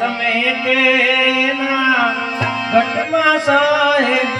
સમેટે ના ઘટમાં સાહેબ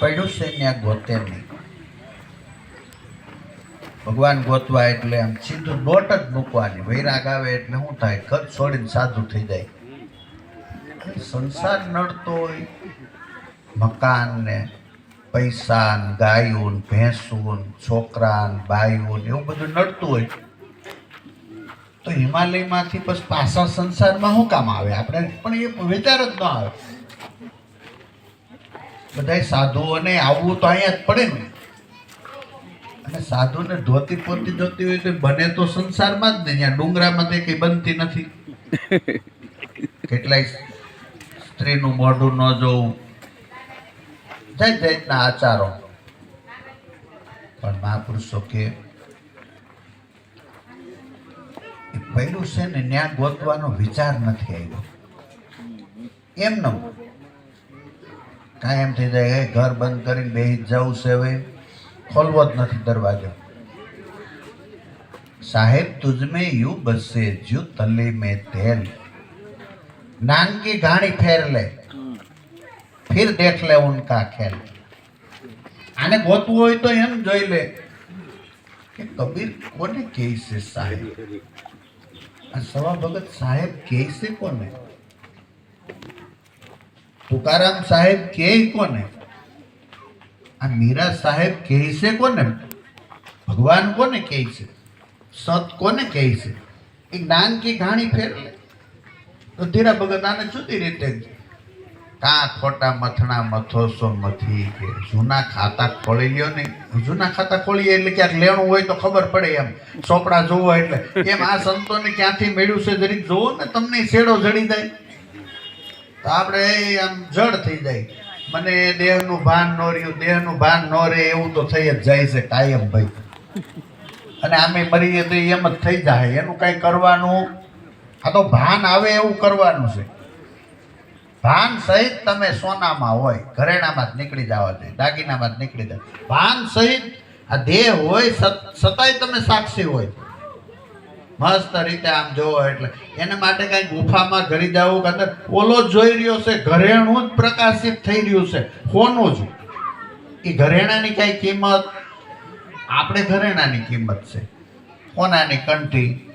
પડ્યું છે ત્યાં ગોતે નહીં. ભગવાન ગોતવા એટલે આમ સીધું નોટ જ મૂકવાની. વૈરાગ આવે એટલે શું થાય? ઘર છોડીને સાધુ થઈ જાય. સંસાર નડતો હોય. મકાન ને પૈસા ગાયું ભેંસું છોકરા ને બાયું એવું બધું નડતું હોય. તો હિમાલયમાંથી પછી પાછા સંસારમાં શું કામ આવે? આપણે પણ એ વિચાર જ ન આવે. બધાય સાધુઓને આવવું તો અહીંયા જ પડે ને. અને સાધુને ધોતી પોતી જોતી હોય તો બને તો સંસારમાં જ ને અહીંયા ડુંગરામાં તે કંઈ બનતી નથી. કેટલાય સ્ત્રીનું મોઢું ન જોવું. જાત જાતના આચારો. પણ મહાપુરુષો કે પહેલું છે ને ત્યાં ગોતવાનો વિચાર નથી આવ્યો. એમ ન કાંઈ એમ થઈ જાય ઘર બંધ કરીને બે જ જવું છે હવે. ખોલવો જ નથી દરવાજો. સાહેબ, તુજમે યુ બસે જ્યુ તલી મેં તેલ. નાનકી ઘાણી ફેર લે. ફિર દેખ લે ઉનકા ખેલ. આને ગોતવું હોય તો એમ જોઈ લે. કે કબીર કોને કહે છે સાહેબ? સવા ભગત સાહેબ કહે છે કોને? તુકારામ સાહેબ કહે કોને? આ મીરા સાહેબ કહે છે કોને? ભગવાન કોને કહે છે? સત કોને કહે છે? એ જ્ઞાન કી ઘાણી ફેર લે તો ધીરા ભગત આને જુદી રીતે કા ખોટા મથણા મથોસો મથી કે જૂના ખાતા ખોલી લ્યો ને જૂના ખાતા ખોલીએ એટલે ક્યાંક લેણું હોય તો ખબર પડે એમ. ચોપડા જોવો એટલે. એમ આ સંતોને ક્યાંથી મેળ્યું છે? જરીક જોવો ને, તમને શેડો જડી જાય. તો આપણે આમ જડ થઈ જાય. મને દેહનું ભાન ન રહ્યું, દેહનું ભાન ન રહે, એવું તો થઈ જ જાય છે કાયમ ભાઈ. અને આમે મરીએ તો એમ જ થઈ જાય. એનું કાંઈ કરવાનું, આ તો ભાન આવે એવું કરવાનું છે. ભાન સહિત તમે સોનામાં હોય, ઘરેણામાં જ નીકળી જવા જોઈએ દાગીનામાં જ નીકળી જાય ભાન સહિત આ દેહ હોય સતાય તમે સાક્ષી હોય. મસ્ત રીતે આમ જોવો એટલે એને માટે કઈ ગુફામાં ઘરી જવું કે ઓલો જોઈ રહ્યો છે, ઘરેણું જ પ્રકાશિત થઈ રહ્યું છે ફોનું જ. એ ઘરેણાની કઈ કિંમત? આપણે ઘરેણાની કિંમત છે. સોનાની કંઠી?